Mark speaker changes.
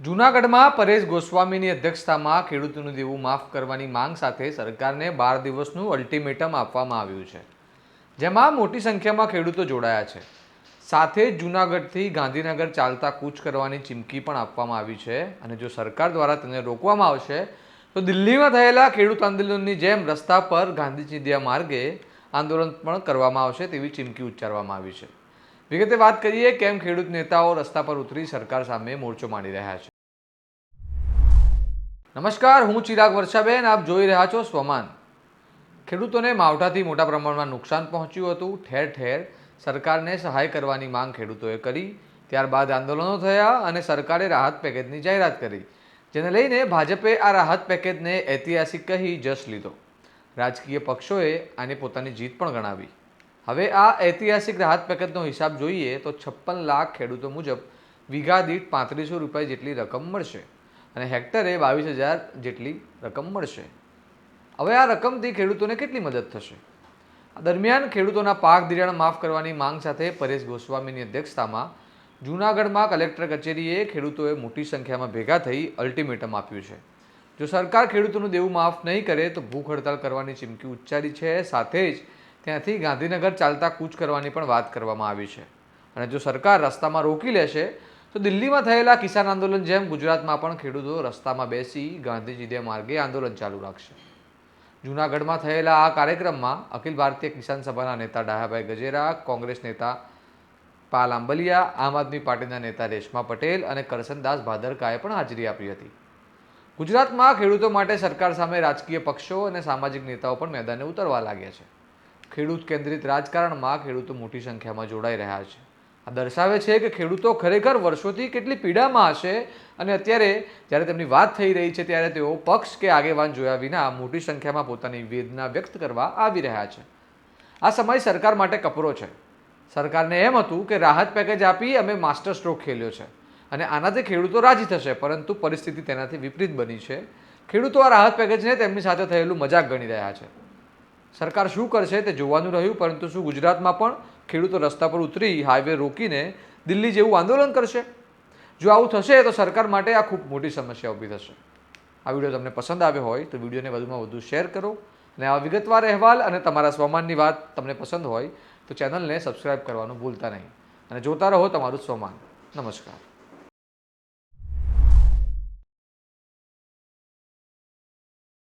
Speaker 1: જૂનાગઢમાં પરેશ ગોસ્વામીની અધ્યક્ષતામાં ખેડૂતોનું દેવું માફ કરવાની માંગ સાથે સરકારને બાર દિવસનું અલ્ટિમેટમ આપવામાં આવ્યું છે. જેમાં મોટી સંખ્યામાં ખેડૂતો જોડાયા છે. સાથે જ જૂનાગઢથી ગાંધીનગર ચાલતા કૂચ કરવાની ચીમકી પણ આપવામાં આવી છે અને જો સરકાર દ્વારા તેને રોકવામાં આવશે, તો દિલ્હીમાં થયેલા ખેડૂત આંદોલનની જેમ રસ્તા પર ગાંધી ચિંધ્યા માર્ગે આંદોલન પણ કરવામાં આવશે તેવી ચીમકી ઉચ્ચારવામાં આવી છે. વિગતે વાત કરીએ કેમ ખેડૂત નેતાઓ રસ્તા પર ઉતરી સરકાર સામે મોરચો માંડી રહ્યા છે. નમસ્કાર, હું ચિરાગ વર્ષાબેન, આપ જોઈ રહ્યા છો સ્વમાન. ખેડૂતોને માવઠાથી મોટા પ્રમાણમાં નુકસાન પહોંચ્યું હતું. ઠેર ઠેર સરકારને સહાય કરવાની માંગ ખેડૂતોએ કરી. ત્યારબાદ આંદોલનો થયા અને સરકારે રાહત પેકેજની જાહેરાત કરી. જેને લઈને ભાજપે આ રાહત પેકેજને ઐતિહાસિક કહી જશ લીધો. રાજકીય પક્ષોએ આને પોતાની જીત પણ ગણાવી. હવે આ ઐતિહાસિક રાહત પેકેજનો હિસાબ જોઈએ તો છપ્પન લાખ ખેડૂતો મુજબ વીઘા દીઠ પાંત્રીસો રૂપિયા જેટલી રકમ મળશે અને હેક્ટરે બાવીસ હજાર જેટલી રકમ મળશે. હવે આ રકમથી ખેડૂતોને કેટલી મદદ થશે? દરમિયાન ખેડૂતોના પાક ધિરાણ માફ કરવાની માંગ સાથે પરેશ ગોસ્વામીની અધ્યક્ષતામાં જૂનાગઢમાં કલેક્ટર કચેરીએ ખેડૂતોએ મોટી સંખ્યામાં ભેગા થઈ અલ્ટિમેટમ આપ્યું છે. જો સરકાર ખેડૂતોનું દેવું માફ નહીં કરે તો ભૂખ હડતાલ કરવાની ચીમકી ઉચ્ચારી છે. સાથે જ ત્યાંથી ગાંધીનગર ચાલતા કૂચ કરવાની પણ વાત કરવામાં આવી છે. અને જો સરકાર રસ્તામાં રોકી લેશે, તો દિલ્હીમાં થયેલા કિસાન આંદોલન જેમ ગુજરાતમાં પણ ખેડૂતો રસ્તામાં બેસી ગાંધીજી માર્ગે આંદોલન ચાલુ રાખશે. જૂનાગઢમાં થયેલા આ કાર્યક્રમમાં અખિલ ભારતીય કિસાન સભાના નેતા ડાહાભાઈ ગજેરા, કોંગ્રેસ નેતા પાલ આંબલિયા, આમ આદમી પાર્ટીના નેતા રેશમા પટેલ અને કરસનદાસ ભાદરકાએ પણ હાજરી આપી હતી. ગુજરાતમાં ખેડૂતો માટે સરકાર સામે રાજકીય પક્ષો અને સામાજિક નેતાઓ પણ મેદાને ઉતરવા લાગ્યા છે. ખેડૂત કેન્દ્રિત રાજકારણમાં ખેડૂતો મોટી સંખ્યામાં જોડાઈ રહ્યા છે. આ દર્શાવે છે કે ખેડૂતો ખરેખર વર્ષોથી કેટલી પીડામાં હશે અને અત્યારે જ્યારે તેમની વાત થઈ રહી છે ત્યારે તેઓ પક્ષ કે આગેવાન જોયા વિના મોટી સંખ્યામાં પોતાની વેદના વ્યક્ત કરવા આવી રહ્યા છે. આ સમય સરકાર માટે કપરો છે. સરકારને એમ હતું કે રાહત પેકેજ આપી અમે માસ્ટર સ્ટ્રોક ખેલ્યો છે અને આનાથી ખેડૂતો રાજી થશે, પરંતુ પરિસ્થિતિ તેનાથી વિપરીત બની છે. ખેડૂતો આ રાહત પેકેજને તેમની સાથે થયેલું મજાક ગણી રહ્યા છે. સરકાર શું કરશે તે જોવાનું રહ્યું, પરંતુ શું ગુજરાતમાં પણ ખેડૂતો રસ્તા પર ઉતરી હાઈવે રોકીને દિલ્હી જેવું આંદોલન કરશે? જો આવું થશે તો સરકાર માટે આ ખૂબ મોટી સમસ્યા ઊભી થશે. આ વીડિયો તમને પસંદ આવ્યો હોય તો વિડીયોને વધુમાં વધુ શેર કરો અને આ વિગતવાર અહેવાલ અને તમારા સ્વમાનની વાત તમને પસંદ હોય તો ચેનલને સબસ્ક્રાઇબ કરવાનું ભૂલતા નહીં. અને જોતા રહો તમારું સ્વમાન. નમસ્કાર.